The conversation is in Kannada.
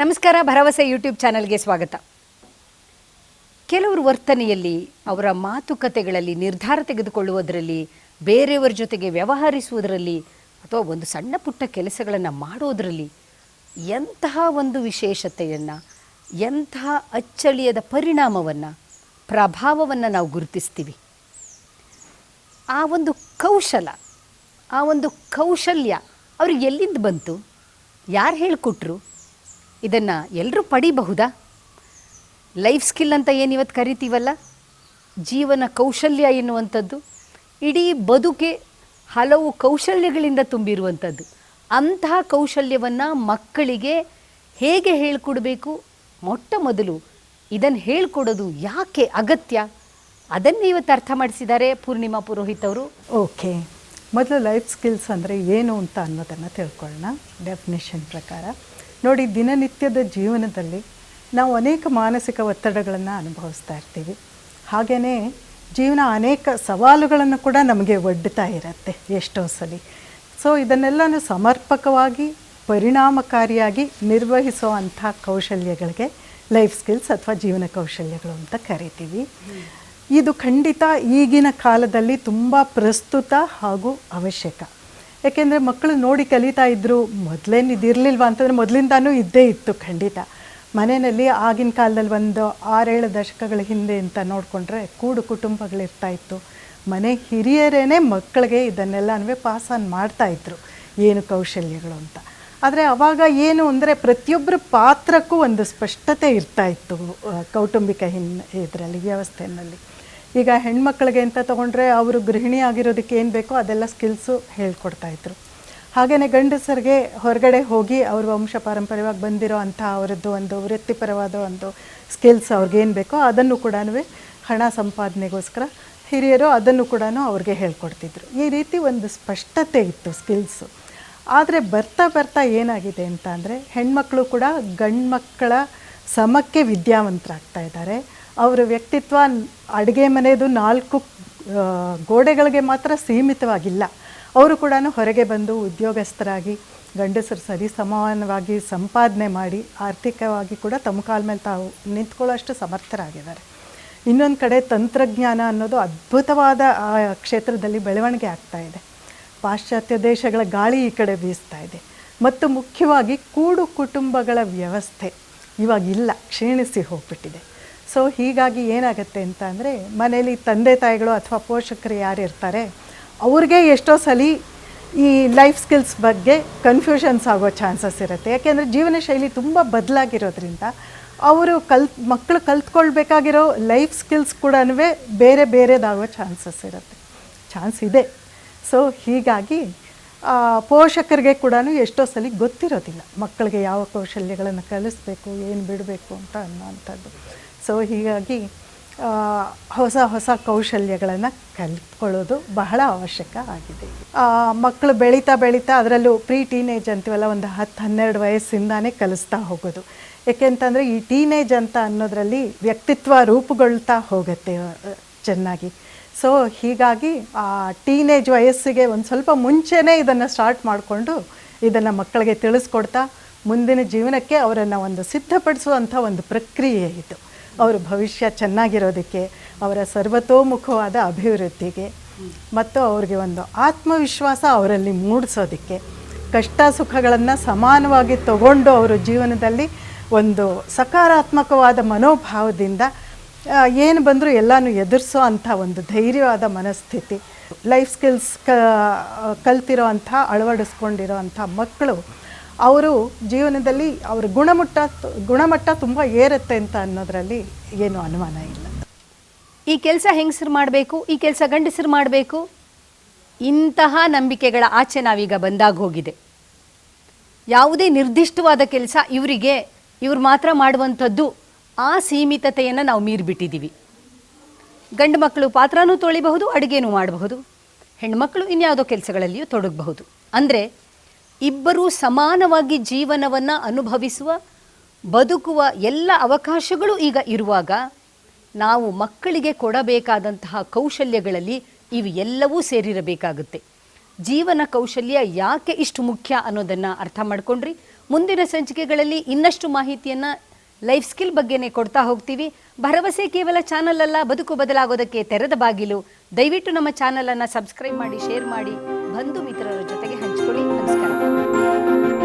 ನಮಸ್ಕಾರ, ಭರವಸೆ ಯೂಟ್ಯೂಬ್ ಚಾನಲ್ಗೆ ಸ್ವಾಗತ. ಕೆಲವರು ವರ್ತನೆಯಲ್ಲಿ ಅವರ ಮಾತುಕತೆಗಳಲ್ಲಿ ನಿರ್ಧಾರ ತೆಗೆದುಕೊಳ್ಳುವುದರಲ್ಲಿ, ಬೇರೆಯವರ ಜೊತೆಗೆ ವ್ಯವಹರಿಸುವುದರಲ್ಲಿ ಅಥವಾ ಒಂದು ಸಣ್ಣ ಪುಟ್ಟ ಕೆಲಸಗಳನ್ನು ಮಾಡೋದರಲ್ಲಿ ಎಂತಹ ಒಂದು ವಿಶೇಷತೆಯನ್ನು, ಎಂತಹ ಅಚ್ಚಳಿಯದ ಪರಿಣಾಮವನ್ನು, ಪ್ರಭಾವವನ್ನು ನಾವು ಗುರುತಿಸ್ತೀವಿ. ಆ ಒಂದು ಕೌಶಲ, ಆ ಒಂದು ಕೌಶಲ್ಯ ಅವ್ರಿಗೆ ಎಲ್ಲಿಂದ ಬಂತು? ಯಾರು ಹೇಳಿಕೊಟ್ರು? ಇದನ್ನು ಎಲ್ಲರೂ ಪಡಿಬಹುದಾ? ಲೈಫ್ ಸ್ಕಿಲ್ ಅಂತ ಏನು ಇವತ್ತು ಕರಿತೀವಲ್ಲ? ಜೀವನ ಕೌಶಲ್ಯ ಎನ್ನುವಂಥದ್ದು, ಇಡೀ ಬದುಕೆ ಹಲವು ಕೌಶಲ್ಯಗಳಿಂದ ತುಂಬಿರುವಂಥದ್ದು. ಅಂತಹ ಕೌಶಲ್ಯವನ್ನು ಮಕ್ಕಳಿಗೆ ಹೇಗೆ ಹೇಳಿಕೊಡಬೇಕು? ಮೊಟ್ಟ ಮೊದಲು ಇದನ್ನು ಹೇಳ್ಕೊಡೋದು ಯಾಕೆ ಅಗತ್ಯ? ಅದನ್ನೇ ಇವತ್ತು ಅರ್ಥ ಮಾಡಿಸಿದ್ದಾರೆ ಪೂರ್ಣಿಮಾ ಪುರೋಹಿತ್ ಅವರು. ಓಕೆ. ಮೊದಲು ಲೈಫ್ ಸ್ಕಿಲ್ಸ್ ಅಂದರೆ ಏನು ಅಂತ ಅನ್ನೋದನ್ನು ತಿಳ್ಕೊಳ್ಳೋಣ. ಡೆಫಿನೇಷನ್ ಪ್ರಕಾರ. ನೋಡಿ, ದಿನನಿತ್ಯದ ಜೀವನದಲ್ಲಿ ನಾವು ಅನೇಕ ಮಾನಸಿಕ ಒತ್ತಡಗಳನ್ನು ಅನುಭವಿಸ್ತಾ ಇರ್ತೀವಿ. ಹಾಗೆಯೇ ಜೀವನ ಅನೇಕ ಸವಾಲುಗಳನ್ನು ಕೂಡ ನಮಗೆ ಒಡ್ಡುತ್ತಾ ಇರುತ್ತೆ ಎಷ್ಟೋ ಸಲ. ಸೊ ಇದನ್ನೆಲ್ಲನೂ ಸಮರ್ಪಕವಾಗಿ, ಪರಿಣಾಮಕಾರಿಯಾಗಿ ನಿರ್ವಹಿಸೋ ಅಂಥ ಕೌಶಲ್ಯಗಳಿಗೆ ಲೈಫ್ ಸ್ಕಿಲ್ಸ್ ಅಥವಾ ಜೀವನ ಕೌಶಲ್ಯಗಳು ಅಂತ ಕರಿತೀವಿ. ಇದು ಖಂಡಿತ ಈಗಿನ ಕಾಲದಲ್ಲಿ ತುಂಬ ಪ್ರಸ್ತುತ ಹಾಗೂ ಅವಶ್ಯಕ. ಯಾಕೆಂದರೆ ಮಕ್ಕಳು ನೋಡಿ ಕಲಿತಾ ಇದ್ದರು ಮೊದಲೇನು ಇದಿರಲಿಲ್ವ ಅಂತಂದರೆ ಮೊದಲಿಂದಾನೂ ಇದ್ದೇ ಇತ್ತು ಖಂಡಿತ. ಮನೆಯಲ್ಲಿ ಆಗಿನ ಕಾಲದಲ್ಲಿ ಒಂದು ಆರೇಳು ದಶಕಗಳ ಹಿಂದೆ ಅಂತ ನೋಡಿಕೊಂಡ್ರೆ ಕೂಡು ಕುಟುಂಬಗಳಿರ್ತಾ ಇತ್ತು. ಮನೆ ಹಿರಿಯರೇ ಮಕ್ಕಳಿಗೆ ಇದನ್ನೆಲ್ಲನೂ ಪಾಸ್ ಆನ್ ಮಾಡ್ತಾಯಿದ್ರು ಏನು ಕೌಶಲ್ಯಗಳು ಅಂತ. ಆದರೆ ಅವಾಗ ಏನು ಅಂದರೆ ಪ್ರತಿಯೊಬ್ಬರ ಪಾತ್ರಕ್ಕೂ ಒಂದು ಸ್ಪಷ್ಟತೆ ಇರ್ತಾ ಇತ್ತು ಕೌಟುಂಬಿಕ ಹಿನ್, ಇದರಲ್ಲಿ, ವ್ಯವಸ್ಥೆಯಲ್ಲಿ. ಈಗ ಹೆಣ್ಮಕ್ಳಿಗೆ ಅಂತ ತೊಗೊಂಡ್ರೆ ಅವರು ಗೃಹಿಣಿ ಆಗಿರೋದಕ್ಕೆ ಏನು ಬೇಕೋ ಅದೆಲ್ಲ ಸ್ಕಿಲ್ಸು ಹೇಳ್ಕೊಡ್ತಾ ಇದ್ರು. ಹಾಗೆಯೇ ಗಂಡಸರಿಗೆ ಹೊರಗಡೆ ಹೋಗಿ ಅವ್ರ ವಂಶ ಪಾರಂಪರ್ಯವಾಗಿ ಬಂದಿರೋ ಅಂಥ ಅವರದ್ದು ಒಂದು ವೃತ್ತಿಪರವಾದ ಒಂದು ಸ್ಕಿಲ್ಸ್ ಅವ್ರಿಗೇನು ಬೇಕೋ ಅದನ್ನು ಕೂಡ ಹಣ ಸಂಪಾದನೆಗೋಸ್ಕರ ಹಿರಿಯರು ಅದನ್ನು ಕೂಡ ಅವ್ರಿಗೆ ಹೇಳ್ಕೊಡ್ತಿದ್ರು. ಈ ರೀತಿ ಒಂದು ಸ್ಪಷ್ಟತೆ ಇತ್ತು ಸ್ಕಿಲ್ಸು ಆದರೆ ಬರ್ತಾ ಬರ್ತಾ ಏನಾಗಿದೆ ಅಂತ ಅಂದರೆ ಹೆಣ್ಮಕ್ಳು ಕೂಡ ಗಂಡ್ಮಕ್ಕಳ ಸಮಕ್ಕೆ ವಿದ್ಯಾವಂತರಾಗ್ತಾ ಇದ್ದಾರೆ. ಅವರ ವ್ಯಕ್ತಿತ್ವ ಅಡುಗೆ ಮನೆಯದು ನಾಲ್ಕು ಗೋಡೆಗಳಿಗೆ ಮಾತ್ರ ಸೀಮಿತವಾಗಿಲ್ಲ. ಅವರು ಕೂಡ ಹೊರಗೆ ಬಂದು ಉದ್ಯೋಗಸ್ಥರಾಗಿ, ಗಂಡಸರು ಸರಿ ಸಮಾನವಾಗಿ ಸಂಪಾದನೆ ಮಾಡಿ, ಆರ್ಥಿಕವಾಗಿ ಕೂಡ ತಮ್ಮ ಕಾಲ ಮೇಲೆ ತಾವು ನಿಂತ್ಕೊಳ್ಳೋಷ್ಟು ಸಮರ್ಥರಾಗಿದ್ದಾರೆ. ಇನ್ನೊಂದು ಕಡೆ ತಂತ್ರಜ್ಞಾನ ಅನ್ನೋದು ಅದ್ಭುತವಾದ, ಆ, ಕ್ಷೇತ್ರದಲ್ಲಿ ಬೆಳವಣಿಗೆ ಆಗ್ತಾ ಇದೆ. ಪಾಶ್ಚಾತ್ಯ ದೇಶಗಳ ಗಾಳಿ ಈ ಕಡೆ ಬೀಸ್ತಾ ಇದೆ. ಮತ್ತು ಮುಖ್ಯವಾಗಿ ಕೂಡು ಕುಟುಂಬಗಳ ವ್ಯವಸ್ಥೆ ಇವಾಗಿಲ್ಲ, ಕ್ಷೀಣಿಸಿ ಹೋಗ್ಬಿಟ್ಟಿದೆ. ಸೊ ಹೀಗಾಗಿ ಏನಾಗುತ್ತೆ ಅಂತ ಅಂದರೆ ಮನೇಲಿ ತಂದೆ ತಾಯಿಗಳು ಅಥವಾ ಪೋಷಕರು ಯಾರು ಇರ್ತಾರೆ, ಅವ್ರಿಗೆ ಎಷ್ಟೋ ಸಲ ಈ ಲೈಫ್ ಸ್ಕಿಲ್ಸ್ ಬಗ್ಗೆ ಕನ್ಫ್ಯೂಷನ್ಸ್ ಆಗೋ ಚಾನ್ಸಸ್ ಇರುತ್ತೆ. ಯಾಕೆಂದರೆ ಜೀವನ ಶೈಲಿ ತುಂಬ ಬದಲಾಗಿರೋದ್ರಿಂದ ಅವರು ಕಲ್ ಮಕ್ಕಳು ಕಲ್ತ್ಕೊಳ್ಬೇಕಾಗಿರೋ ಲೈಫ್ ಸ್ಕಿಲ್ಸ್ ಕೂಡ ಬೇರೆ ಬೇರೆದಾಗೋ ಚಾನ್ಸಸ್ ಇರುತ್ತೆ. ಚಾನ್ಸ್ ಇದೆ. ಸೊ ಹೀಗಾಗಿ ಪೋಷಕರಿಗೆ ಕೂಡ ಎಷ್ಟೋ ಸಲ ಗೊತ್ತಿರೋದಿಲ್ಲ ಮಕ್ಕಳಿಗೆ ಯಾವ ಕೌಶಲ್ಯಗಳನ್ನು ಕಲಿಸ್ಬೇಕು, ಏನು ಬಿಡಬೇಕು ಅಂತ ಅನ್ನೋವಂಥದ್ದು ಸೊ ಹೀಗಾಗಿ ಹೊಸ ಹೊಸ ಕೌಶಲ್ಯಗಳನ್ನು ಕಲ್ತ್ಕೊಳ್ಳೋದು ಬಹಳ ಅವಶ್ಯಕ ಆಗಿದೆ. ಮಕ್ಕಳು ಬೆಳೀತಾ ಬೆಳೀತಾ ಅದರಲ್ಲೂ ಪ್ರೀ ಟೀನೇಜ್ ಅಂತೀವಲ್ಲ, ಒಂದು ಹತ್ತು ಹನ್ನೆರಡು ವಯಸ್ಸಿಂದಾನೇ ಕಲಿಸ್ತಾ ಹೋಗೋದು. ಏಕೆಂತಂದರೆ ಈ ಟೀನೇಜ್ ಅಂತ ಅನ್ನೋದರಲ್ಲಿ ವ್ಯಕ್ತಿತ್ವ ರೂಪುಗೊಳ್ತಾ ಹೋಗುತ್ತೆ ಚೆನ್ನಾಗಿ. ಸೊ ಹೀಗಾಗಿ, ಆ, ಟೀನೇಜ್ ವಯಸ್ಸಿಗೆ ಒಂದು ಸ್ವಲ್ಪ ಮುಂಚೆನೇ ಇದನ್ನು ಸ್ಟಾರ್ಟ್ ಮಾಡಿಕೊಂಡು ಇದನ್ನು ಮಕ್ಕಳಿಗೆ ತಿಳಿಸ್ಕೊಡ್ತಾ, ಮುಂದಿನ ಜೀವನಕ್ಕೆ ಅವರನ್ನು ಒಂದು ಸಿದ್ಧಪಡಿಸುವಂಥ ಒಂದು ಪ್ರಕ್ರಿಯೆ ಇದು. ಅವರ ಭವಿಷ್ಯ ಚೆನ್ನಾಗಿರೋದಕ್ಕೆ, ಅವರ ಸರ್ವತೋಮುಖವಾದ ಅಭಿವೃದ್ಧಿಗೆ, ಮತ್ತು ಅವ್ರಿಗೆ ಒಂದು ಆತ್ಮವಿಶ್ವಾಸ ಅವರಲ್ಲಿ ಮೂಡಿಸೋದಕ್ಕೆ, ಕಷ್ಟ ಸುಖಗಳನ್ನು ಸಮಾನವಾಗಿ ತಗೊಂಡು ಅವರು ಜೀವನದಲ್ಲಿ ಒಂದು ಸಕಾರಾತ್ಮಕವಾದ ಮನೋಭಾವದಿಂದ ಏನು ಬಂದರೂ ಎಲ್ಲನೂ ಎದುರಿಸೋ ಅಂಥ ಒಂದು ಧೈರ್ಯವಾದ ಮನಸ್ಥಿತಿ, ಲೈಫ್ ಸ್ಕಿಲ್ಸ್ ಕಲ್ತಿರೋ ಅಂಥ, ಅಳವಡಿಸ್ಕೊಂಡಿರೋ ಅಂಥ ಮಕ್ಕಳು ಅವರು ಜೀವನದಲ್ಲಿ ಅವರ ಗುಣಮಟ್ಟ ಗುಣಮಟ್ಟ ತುಂಬ ಏರುತ್ತೆ ಅಂತ ಅನ್ನೋದರಲ್ಲಿ ಏನು ಅನುಮಾನ ಇಲ್ಲ. ಈ ಕೆಲಸ ಹೆಂಗಸರು ಮಾಡಬೇಕು? ಈ ಕೆಲಸ ಗಂಡಸರು ಮಾಡಬೇಕು? ಇಂತಹ ನಂಬಿಕೆಗಳ ಆಚೆ ನಾವೀಗ ಬಂದಾಗ ಹೋಗಿದೆ. ಯಾವುದೇ ನಿರ್ದಿಷ್ಟವಾದ ಕೆಲಸ ಇವರಿಗೆ, ಇವ್ರು ಮಾತ್ರ ಮಾಡುವಂಥದ್ದು ಆ ಸೀಮಿತತೆಯನ್ನು ನಾವು ಮೀರಿಬಿಟ್ಟಿದ್ದೀವಿ ಗಂಡು ಮಕ್ಕಳು ಪಾತ್ರನೂ ತೊಳಿಬಹುದು, ಅಡುಗೆನೂ ಮಾಡಬಹುದು. ಹೆಣ್ಮಕ್ಳು ಇನ್ಯಾವುದೋ ಕೆಲಸಗಳಲ್ಲಿಯೂ ತೊಡಗಬಹುದು. ಅಂದರೆ ಇಬ್ಬರೂ ಸಮಾನವಾಗಿ ಜೀವನವನ್ನು ಅನುಭವಿಸುವ, ಬದುಕುವ ಎಲ್ಲ ಅವಕಾಶಗಳು ಈಗ ಇರುವಾಗ ನಾವು ಮಕ್ಕಳಿಗೆ ಕೊಡಬೇಕಾದಂತಹ ಕೌಶಲ್ಯಗಳಲ್ಲಿ ಇವು ಎಲ್ಲವೂ ಸೇರಿರಬೇಕಾಗುತ್ತೆ. ಜೀವನ ಕೌಶಲ್ಯ ಯಾಕೆ ಇಷ್ಟು ಮುಖ್ಯ ಅನ್ನೋದನ್ನು ಅರ್ಥ ಮಾಡ್ಕೊಂಡ್ರಿ. ಮುಂದಿನ ಸಂಚಿಕೆಗಳಲ್ಲಿ ಇನ್ನಷ್ಟು ಮಾಹಿತಿಯನ್ನು ಲೈಫ್ ಸ್ಕಿಲ್ ಬಗ್ಗೆನೇ ಕೊಡ್ತಾ ಹೋಗ್ತೀವಿ. ಭರವಸೆ ಕೇವಲ ಚಾನಲ್ ಅಲ್ಲ ಬದುಕು ಬದಲಾಗೋದಕ್ಕೆ ತೆರೆದ ಬಾಗಿಲು. ದಯವಿಟ್ಟು ನಮ್ಮ ಚಾನಲನ್ನು ಸಬ್ಸ್ಕ್ರೈಬ್ ಮಾಡಿ, ಶೇರ್ ಮಾಡಿ. ಬಂಧು ಮಿತ್ರರ ಜೊತೆಗೆ ಹಂಚಿಕೊಳ್ಳಿ. ನಮಸ್ಕಾರ.